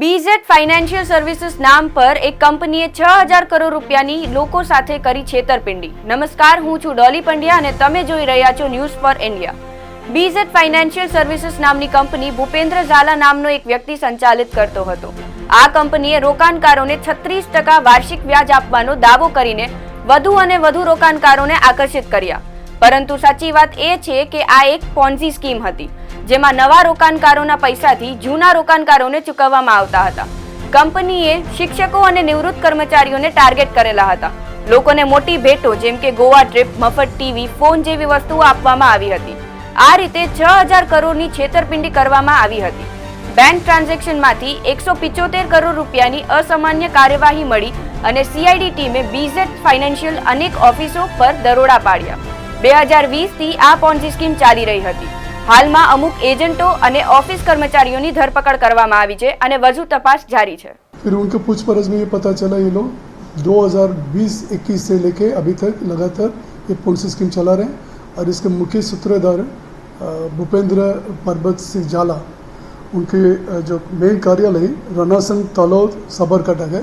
BZ financial services નામ પર એક કંપનીએ છ હજાર કરોડ રૂપિયાની લોકો સાથે કરી છેતરપિંડી. નમસ્કાર, હું છું ડોલી પંડ્યા અને તમે જોઈ રહ્યા છો news for India. BZ financial services નામની કંપની ભૂપેન્દ્ર ઝાલા નામનો એક વ્યક્તિ સંચાલિત કરતો હતો. આ કંપનીએ રોકાણકારોને છત્રીસ ટકા વાર્ષિક વ્યાજ આપવાનો દાવો કરીને વધુ અને વધુ રોકાણકારોને આકર્ષિત કર્યા. પરંતુ સાચી વાત એ છે કે આ એક પોન્ઝી સ્કીમ હતી, જેમાં નવા રોકાણકારોના પૈસાથી જૂના રોકાણકારોને ચૂકવવામાં આવતા હતા. કંપનીએ શિક્ષકો અને નિવૃત્ત કર્મચારીઓને ટાર્ગેટ કરેલા હતા. લોકોને મોટી ભેટો, જેમ કે ગોવા ટ્રીપ, મફત ટીવી, ફોન જેવી વસ્તુઓ આપવામાં આવી હતી. આ રીતે છ હજાર કરોડની છેતરપિંડી કરવામાં આવી હતી. બેંક ટ્રાન્ઝેક્શનમાંથી એકસો પિચોતેર કરોડ રૂપિયાની અસામાન્ય કાર્યવાહી મળી અને સીઆઈડી ટીમે બીઝેડ ફાઇનાન્શિયલ અનેક ઓફિસો પર દરોડા પાડ્યા. બે હજાર વીસથી આ પોન્જી સ્કીમ ચાલી રહી હતી હાલમાં અમુક એજન્ટો અને ઓફિસ કર્મચારીઓની ધરપકડ કરવામાં આવી છે અને વધુ તપાસ જારી છે फिर उनके पूछपरछ में ये पता चला ये लोग 2020-21 से लेके अभी तक लगातार ये पॉलिसी स्कीम चला रहे हैं और इसके मुख्य सूत्रधार अ, भूपेंद्र परबत सिंह जाला उनके अ, जो मेन कार्यालय रनासन तलौद सबरकटा है